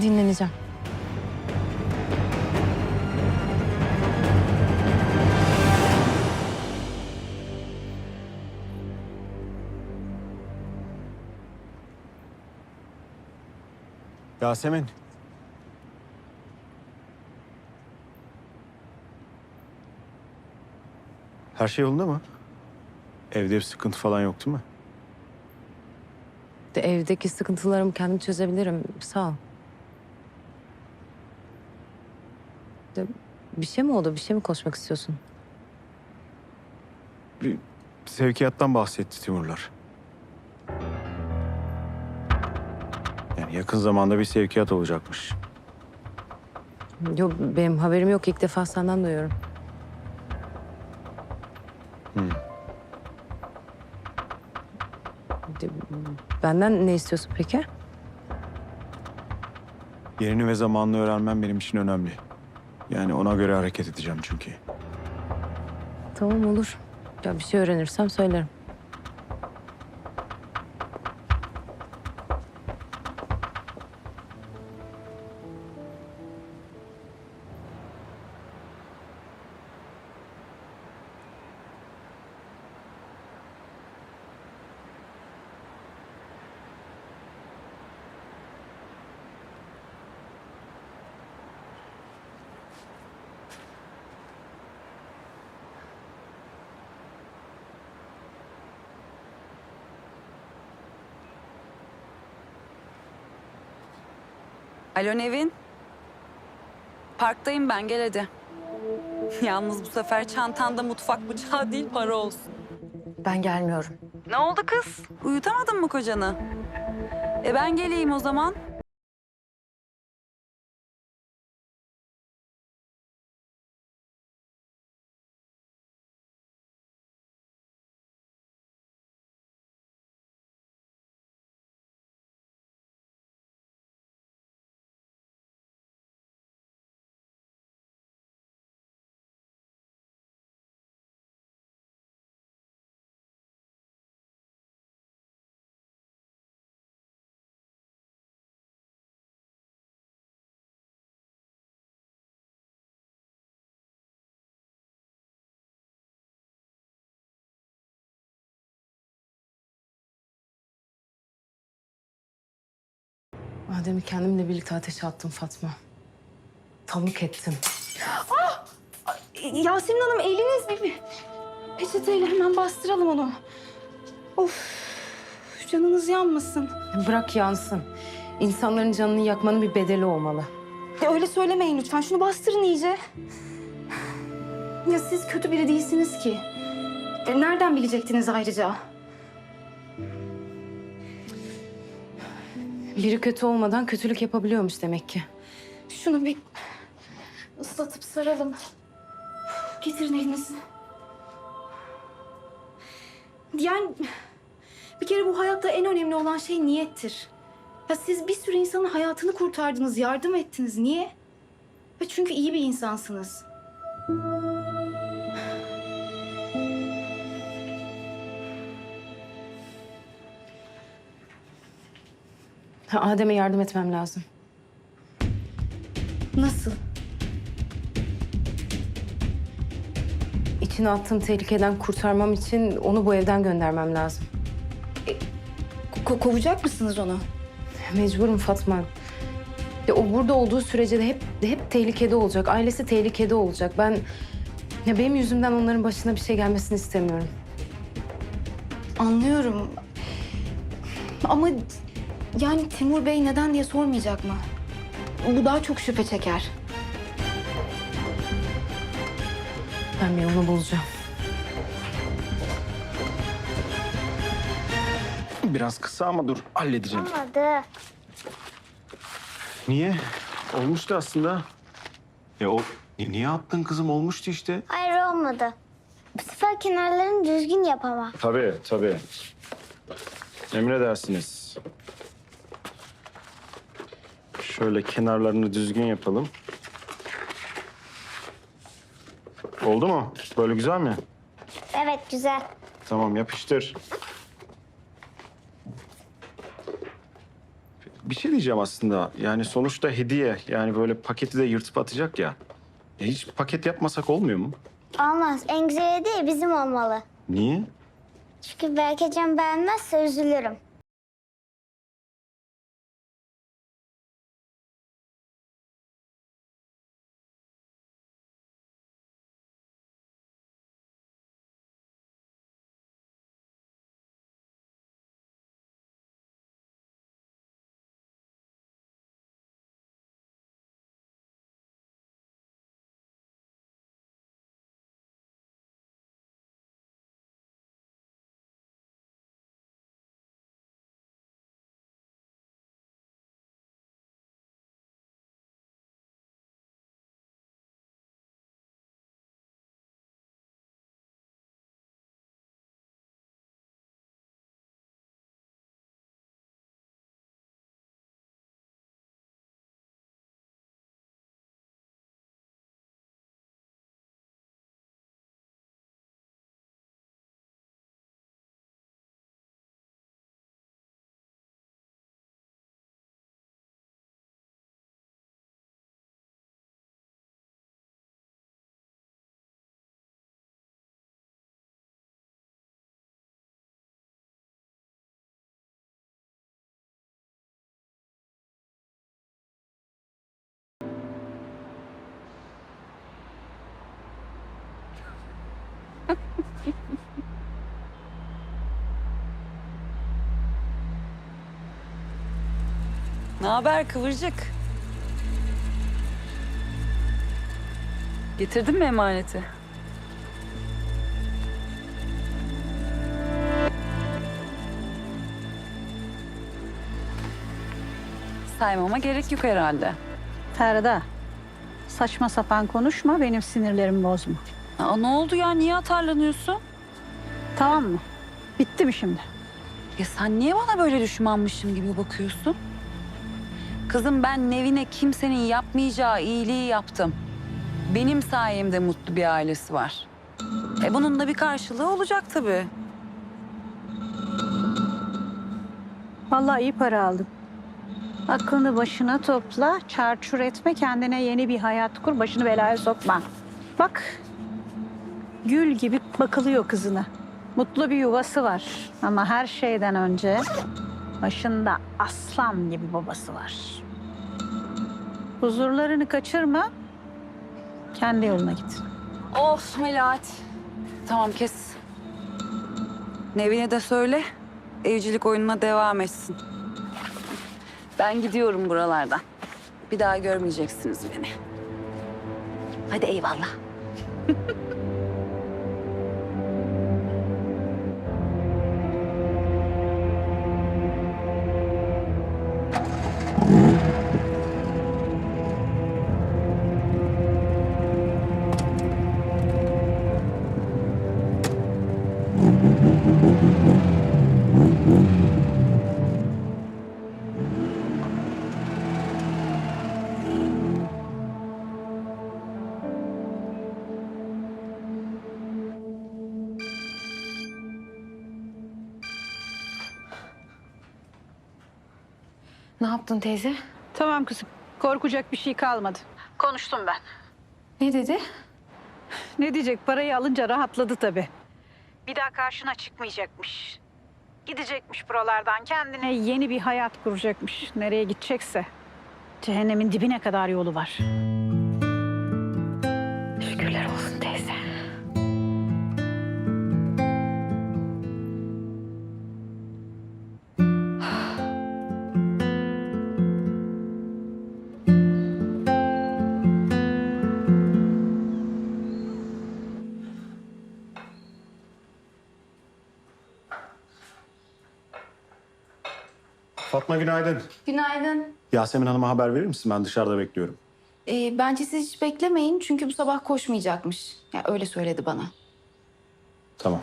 Dinleneceğim. Yasemin. Her şey yolunda mı? Evde bir sıkıntı falan yok değil mi? De evdeki sıkıntılarımı kendim çözebilirim. Sağ ol. De, bir şey mi oldu? Bir şey mi konuşmak istiyorsun? Bir sevkiyattan bahsetti Timurlar. Yani yakın zamanda bir sevkiyat olacakmış. Yok benim haberim yok. İlk defa senden duyuyorum. De, benden ne istiyorsun peki? Yerini ve zamanını öğrenmem benim için önemli. Yani ona göre hareket edeceğim çünkü. Tamam olur. Ya bir şey öğrenirsem söylerim. Alo Nevin. Parktayım ben gel hadi. Yalnız bu sefer çantanda mutfak bıçağı değil para olsun. Ben gelmiyorum. Ne oldu kız? Uyutamadın mı kocanı? E ben geleyim o zaman. Adem'i kendimle birlikte ateşe attım Fatma. Tavuk ettim. Yasemin Hanım eliniz bir, peçeteyle hemen bastıralım onu. Of canınız yanmasın. Bırak yansın. İnsanların canını yakmanın bir bedeli olmalı. Ya öyle söylemeyin lütfen. Şunu bastırın iyice. Ya siz kötü biri değilsiniz ki. E, nereden bilecektiniz ayrıca? Biri kötü olmadan kötülük yapabiliyormuş demek ki. Şunu bir ıslatıp saralım. Getirin elinizi. Yani bir kere bu hayatta en önemli olan şey niyettir. Ya siz bir sürü insanın hayatını kurtardınız, yardım ettiniz. Niye? Ya çünkü iyi bir insansınız. Adem'e yardım etmem lazım. Nasıl? İçine attığım tehlikeden kurtarmam için onu bu evden göndermem lazım. Ko- kovacak mısınız onu? Mecburum Fatma. Ya o burada olduğu sürece de hep hep tehlikede olacak. Ailesi tehlikede olacak. Ben ya benim yüzümden onların başına bir şey gelmesini istemiyorum. Anlıyorum. Ama yani Timur Bey neden diye sormayacak mı? Bu daha çok şüphe çeker. Ben bir yolunu bulacağım. Biraz kısa ama dur halledeceğim. Olmadı. Niye? Olmuştu aslında. Ya o Ni- niye attın kızım? Olmuştu işte. Hayır olmadı. Bu sefer kenarlarını düzgün yap ama. Tabii tabii. Emredersiniz. Şöyle kenarlarını düzgün yapalım. Oldu mu? Böyle güzel mi? Evet güzel. Tamam yapıştır. bir şey diyeceğim aslında. Yani sonuçta hediye. Yani böyle paketi de yırtıp atacak ya. ya hiç paket yapmasak olmuyor mu? Olmaz. En güzel hediye bizim olmalı. Niye? Çünkü Berkecan beğenmezse üzülürüm. Ne haber Kıvırcık? Getirdin mi emaneti? Saymama gerek yok herhalde. Ferda, saçma sapan konuşma, benim sinirlerimi bozma. Aa, ne oldu ya? Niye atarlanıyorsun? Tamam mı? Bitti mi şimdi? Ya sen niye bana böyle düşmanmışım gibi bakıyorsun? Kızım ben Nevin'e kimsenin yapmayacağı iyiliği yaptım. Benim sayemde mutlu bir ailesi var. E bunun da bir karşılığı olacak tabii. Vallahi iyi para aldın. Aklını başına topla, çarçur etme, kendine yeni bir hayat kur, başını belaya sokma. Bak, gül gibi bakılıyor kızına. Mutlu bir yuvası var ama her şeyden önce başında aslan gibi babası var. Huzurlarını kaçırma, kendi yoluna git. Of Melahat. Tamam kes. Nevin'e de söyle. Evcilik oyununa devam etsin. Ben gidiyorum buralardan. Bir daha görmeyeceksiniz beni. Hadi eyvallah. Ne yaptın teyze? Tamam kızım, korkacak bir şey kalmadı. Konuştum ben. Ne dedi? Ne diyecek? Parayı alınca rahatladı tabii. Bir daha karşına çıkmayacakmış. Gidecekmiş buralardan. Kendine yeni bir hayat kuracakmış. Nereye gidecekse. Cehennemin dibine kadar yolu var. Fatma günaydın. Günaydın. Yasemin Hanım'a haber verir misin? Ben dışarıda bekliyorum. Ee, bence siz hiç beklemeyin çünkü bu sabah koşmayacakmış. Ya öyle söyledi bana. Tamam.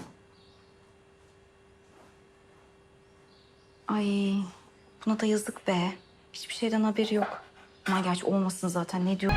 Ay buna da yazık be. Hiçbir şeyden haberi yok. Ama gerçi olmasın zaten ne diyor?